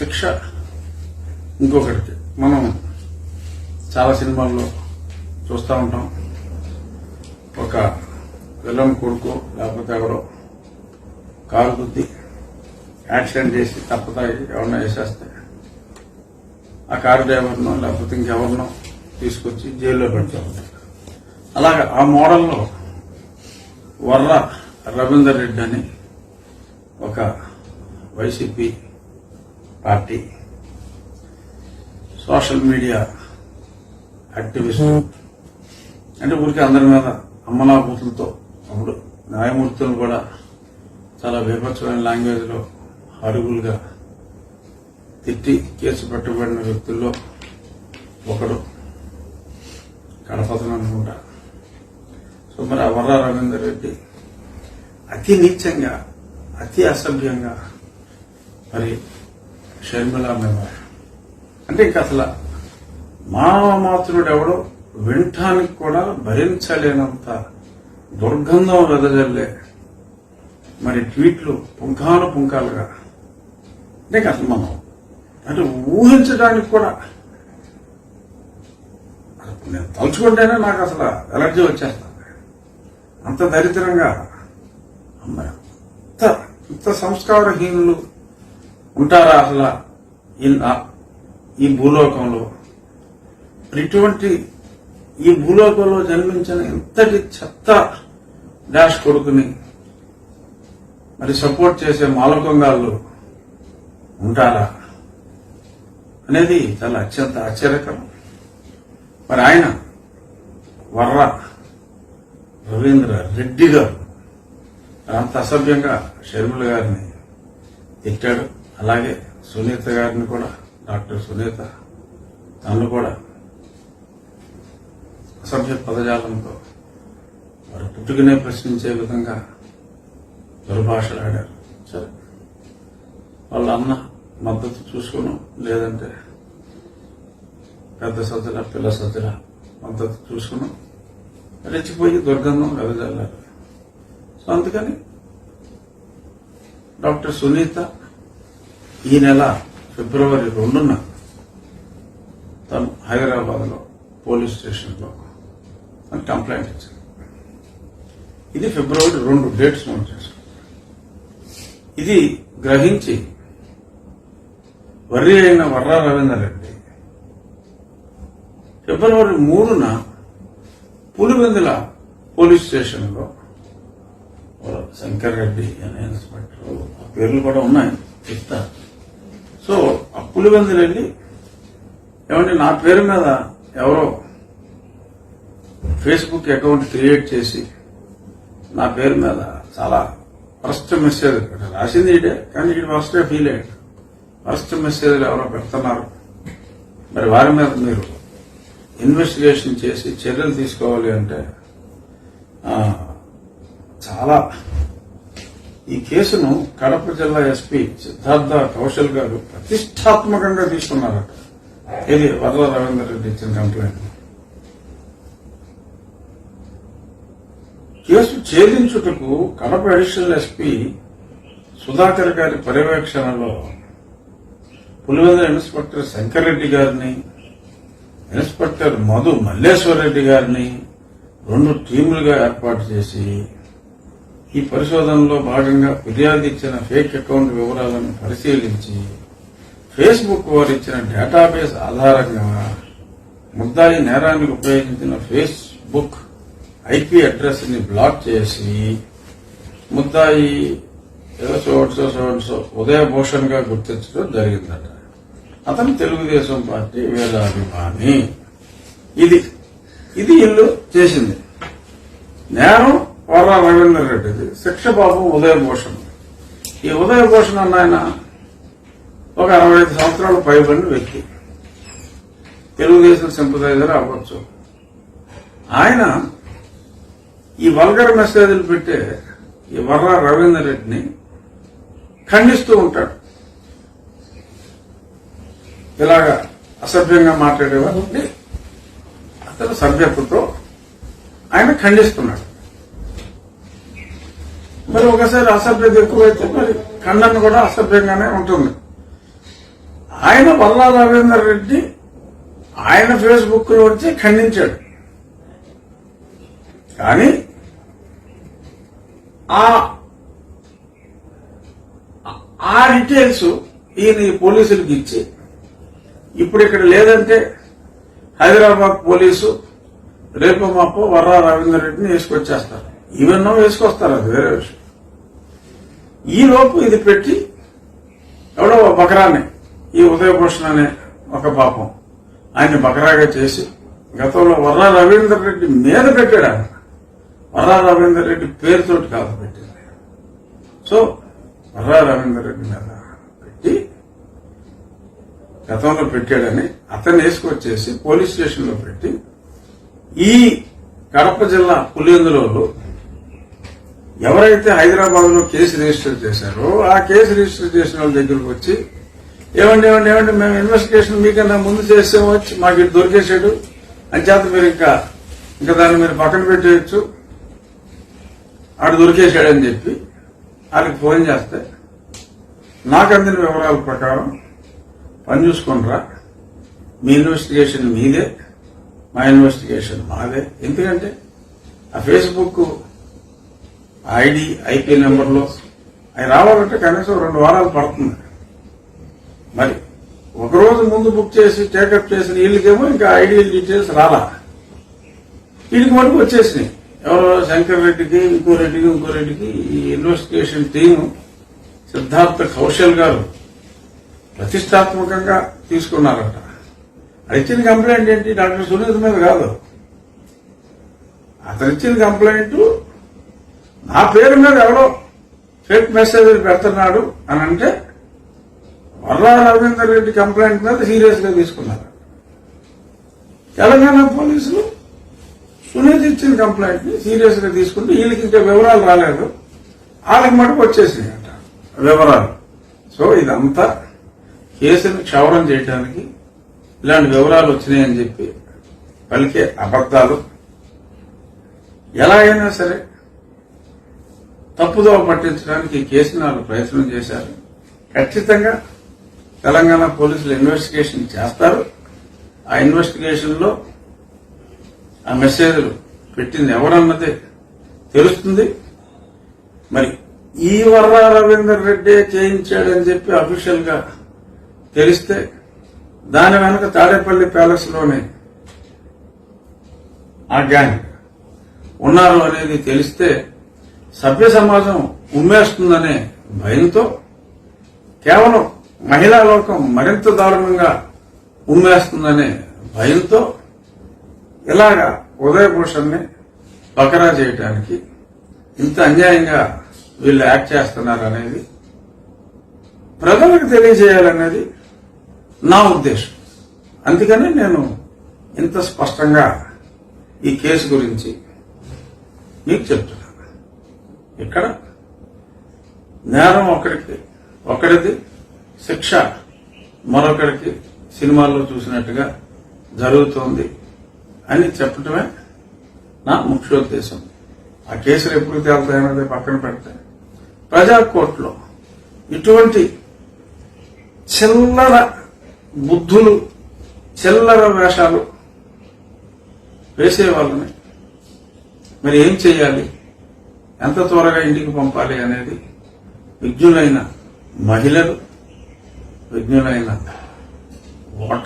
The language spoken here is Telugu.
శిక్ష ఇంకొకటి. మనం చాలా సినిమాల్లో చూస్తూ ఉంటాం. ఒక విలన్ కొడుకు లేకపోతే ఎవరో కారు గుద్ది యాక్సిడెంట్ చేసి తప్పుతాయి ఎవరినో వేసేస్తే. ఆ కారు డ్రైవర్నో లేకపోతే ఇంకెవరినో తీసుకొచ్చి జైల్లో పెడతా. అలాగా అలాగే ఆ మోడల్లో వర్ర రవీందర్ రెడ్డి అని ఒక YCP party. Social media activist. అంటే ఊరికి అందరి మీద అమ్మలాభూతులతో అప్పుడు న్యాయమూర్తులను కూడా చాలా బీభత్సమైన లాంగ్వేజ్లో అరుగులుగా తిట్టి కేసు పెట్టబడిన వ్యక్తుల్లో ఒకడు గణపతులు అనుకుంటా. సో మరి ఆ వర్ర రవీందర్ రెడ్డి అతి నీచంగా అతి అసభ్యంగా మరి షర్మిల మీద అంటే ఇంకా అసలు మానవమాతృడు ఎవడో వినటానికి కూడా భరించలేనంత దుర్గంధం వెదజల్లే మరి ట్వీట్లు పుంఖాలు పుంఖాలుగా. అంటే అసలు మనం అంటే ఊహించడానికి కూడా నేను తలుచుకుంటేనే నాకు అసలు ఎలర్జీ వచ్చేస్తుంది అంత దరిద్రంగా. అమ్మాయి ఇంత ఇంత సంస్కారహీనులు. ఉంటారా అసలు ఈ ఈ భూలోకంలో. ఇటువంటి ఈ భూలోకంలో జన్మించిన ఇంతటి చెత్త డాష్ కొడుకుని మరి సపోర్ట్ చేసే మాలకొంగాళ్ళు ఉంటారా? అనేది చాలా అత్యంత ఆశ్చర్యకరం. మరి ఆయన వర్ర రవీంద్ర రెడ్డి గారు. అంత అసభ్యంగా షర్మిల గారిని తిట్టాడు. అలాగే సునీత గారిని కూడా డాక్టర్ సునీత తను కూడా అసభ్య పదజాలంతో వారు పుట్టుకనే ప్రశ్నించే విధంగా దుర్భాషలాడారు సరే. వాళ్ళ అన్న మద్దతు చూసుకును లేదంటే పెద్ద సజ్జల పిల్ల సజ్జల మద్దతు చూసుకును రెచ్చిపోయి దుర్గంధం వెదజల్లారు సో అందుకని డాక్టర్ సునీత ఈ నెల ఫిబ్రవరి రెండున తను హైదరాబాద్లో పోలీస్ స్టేషన్లో తను కంప్లైంట్ ఇచ్చింది ఇది ఫిబ్రవరి రెండు డేట్స్ నోట్ చేశాను ఇది గ్రహించి వర్రి అయిన వర్రా రవీందర్ రెడ్డి ఫిబ్రవరి మూడున పులివెందుల పోలీస్ స్టేషన్లో శంకర్ రెడ్డి అనే ఇన్స్పెక్టర్ ఆ పేర్లు కూడా ఉన్నాయి. చెప్తారు సో ఆ పులివెందులు ఏమంటే నా పేరు మీద ఎవరో ఫేస్బుక్ అకౌంట్ క్రియేట్ చేసి నా పేరు మీద చాలా ఫస్ట్ మెసేజ్ రాసింది ఇదే కానీ ఇటు ఫస్ట్ ఫీల్ అయ్యాడు. ఫస్ట్ మెసేజ్లు ఎవరో పెడుతున్నారు. మరి వారి మీద మీరు ఇన్వెస్టిగేషన్ చేసి చర్యలు తీసుకోవాలి అంటే చాలా ఈ కేసును కడప జిల్లా ఎస్పీ సిద్ధార్థ కౌశల్ గారు ప్రతిష్టాత్మకంగా తీసుకున్నారట ఇది వరద రవీందర్ రెడ్డి ఇచ్చిన కంప్లైంట్. కేసు ఛేదించుటకు కడప అడిషనల్ ఎస్పీ సుధాకర్ గారి పర్యవేక్షణలో పులివెందుల ఇన్స్పెక్టర్ శంకర్ రెడ్డి గారిని ఇన్స్పెక్టర్ మధు మల్లేశ్వర్ రెడ్డి గారిని రెండు టీములుగా ఏర్పాటు చేసి ఈ పరిశోధనలో భాగంగా ఫిర్యాదు ఇచ్చిన ఫేక్ అకౌంట్ వివరాలను పరిశీలించి ఫేస్బుక్ వారు ఇచ్చిన డేటాబేస్ ఆధారంగా ముద్దాయి నేరానికి ఉపయోగించిన ఫేస్బుక్ ఐపీ అడ్రస్ని బ్లాక్ చేసి ముద్దాయి ఏదో చోట్సో చోట్సో ఉదయభూషణ్గా గుర్తించడం జరిగిందట. అతను తెలుగుదేశం పార్టీ వేదాభిమాని ఇది ఇది ఇల్లు చేసింది. నేరం వర్ర రవీందర్ రెడ్డిది. శిక్ష బాబు ఉదయభూషణ్ ఈ ఉదయభూషణ్ అన్న ఆయన ఒక అరవై ఐదు సంవత్సరాలు పైబడిన వ్యక్తి. తెలుగుదేశం సింపదైజర్ అవ్వచ్చు. ఆయన ఈ వల్గర్ మెసేజ్లు పెట్టే ఈ వర్ర రవీందర్ రెడ్డిని ఖండిస్తూ ఉంటాడు. ఇలాగా అసభ్యంగా మాట్లాడేవారు అతను సభ్యతతో ఆయన ఖండిస్తున్నాడు. మరి ఒకసారి అసభ్యత ఎక్కువైతే మరి ఖండన కూడా అసభ్యంగానే ఉంటుంది. ఆయన వల్లా రవీందర్ రెడ్డి ఆయన ఫేస్బుక్లో వచ్చి ఖండించాడు. కానీ ఆ ఆ డీటెయిల్స్ ఈయన పోలీసులకు ఇచ్చి ఇప్పుడు ఇక్కడ లేదంటే హైదరాబాద్ పోలీసు రేపు మాపో వర్రా రవీందర్ రెడ్డిని వేసుకొచ్చేస్తారు. ఈవెన్నో వేసుకొస్తారు అది వేరే విషయం. ఈ లోపు ఇది పెట్టి ఎవడో బకరాన్ని ఈ ఉదయభూషణ్ అనే ఒక పాపం ఆయన్ని బకరాగా చేసి గతంలో వర్రా రవీందర్ రెడ్డి మీద పెట్టాడు. ఆయన వర్రా రవీందర్ రెడ్డి పేరుతోటి కాదు పెట్టింది సో వర్రా రవీందర్ రెడ్డి మీద పెట్టి గతంలో పెట్టాడని అతన్ని వేసుకొచ్చేసి పోలీస్ స్టేషన్లో పెట్టి ఈ కడప జిల్లా పులివెందులో ఎవరైతే హైదరాబాద్లో కేసు రిజిస్టర్ చేశారో ఆ కేసు రిజిస్టర్ చేసిన వాళ్ళ దగ్గరకు వచ్చి ఏమండి ఏమండి ఏమండి మేము ఇన్వెస్టిగేషన్ మీకన్నా ముందు చేస్తే వచ్చి మాకు ఇది దొరికేసాడు అంచేత మీరు ఇంకా ఇంకా దాన్ని మీరు పక్కన పెట్టేయచ్చు. ఆడు దొరికేశాడని చెప్పి వాళ్ళకి ఫోన్ చేస్తే నాకు అందిన వివరాల ప్రకారం పని చూసుకుంటారా మీ ఇన్వెస్టిగేషన్ మీదే మా ఇన్వెస్టిగేషన్ మాదే. ఎందుకంటే ఆ ఫేస్బుక్ ఐడి ఐపీఎల్ నెంబర్లో. అవి రావాలంటే కనీసం రెండు వారాలు పడుతుంది. మరి ఒక రోజు ముందు బుక్ చేసి టేకప్ చేసిన వీళ్ళకేమో ఇంకా ఐడియల్ డీటెయిల్స్ రాలా. వీళ్ళకి మటుకు వచ్చేసినాయి. ఎవరో శంకర్ రెడ్డికి ఇంకో రెడ్డికి ఇంకో రెడ్డికి ఈ ఇన్వెస్టిగేషన్ టీమ్ సిద్ధార్థ కౌశల్ గారు ప్రతిష్టాత్మకంగా తీసుకున్నారట. అది ఇచ్చిన కంప్లైంట్ ఏంటి? డాక్టర్ సునీత్ మీద కాదు. అతను ఇచ్చిన కంప్లైంట్ నా పేరు మీద ఎవడో ఫేక్ మెసేజ్ పెడుతున్నాడు అని అంటే వర్రా రవీందర్ రెడ్డి కంప్లైంట్ మీద సీరియస్గా తీసుకున్నారు. తెలంగాణ పోలీసులు సునీత్ ఇచ్చిన కంప్లైంట్ని సీరియస్గా తీసుకుంటే వీళ్ళకి ఇంకా వివరాలు రాలేదు. వాళ్ళకి మటుకు వచ్చేసినాయి అంట వివరాలు. సో ఇదంతా కేసుని క్షవరం చేయడానికి ఇలాంటి వివరాలు వచ్చినాయని చెప్పి పలికే అబద్దాలు ఎలా అయినా సరే తప్పుదోవ పట్టించడానికి ఈ వాళ్ళు ప్రయత్నం చేశారు. ఖచ్చితంగా తెలంగాణ పోలీసులు ఇన్వెస్టిగేషన్ చేస్తారు. ఆ ఇన్వెస్టిగేషన్లో ఆ మెసేజ్లు పెట్టింది ఎవరన్నది తెలుస్తుంది. మరి ఈ వర్రా రవీందర్ రెడ్డి చేయించాడని చెప్పి అఫీషియల్గా తెలిస్తే దాని వెనక తాడేపల్లి ప్యాలెస్లోనే ఆ గ్యాంగ్ ఉన్నారు అనేది తెలిస్తే సభ్య సమాజం ఉమ్మేస్తుందనే భయంతో కేవలం మహిళా లోకం మరింత దారుణంగా ఉమ్మేస్తుందనే భయంతో ఇలాగా ఉదయభూషణ్ణి బకరా చేయటానికి ఇంత అన్యాయంగా వీళ్ళు యాక్ట్ చేస్తున్నారు అనేది ప్రజలకు తెలియజేయాలనేది నా ఉద్దేశం. అందుకని నేను ఇంత స్పష్టంగా ఈ కేసు గురించి మీకు చెప్తాను ఇక్కడ నేరం ఒకరికి ఒకరిది శిక్ష. మరొకరికి సినిమాల్లో చూసినట్టుగా జరుగుతోంది అని చెప్పటమే నా ముఖ్యోద్దేశం ఆ కేసులు ఎప్పుడు తేలుతాయన్నది పక్కన పెడితే. ప్రజా కోర్టులో ఇటువంటి చిల్లర బుద్ధులు చిల్లర వేషాలు వేసే వాళ్ళని మరి ఏం చేయాలి? ఎంత త్వరగా ఇంటికి పంపాలి అనేది విజ్ఞులైన మహిళలు విజ్ఞులైన ఓటర్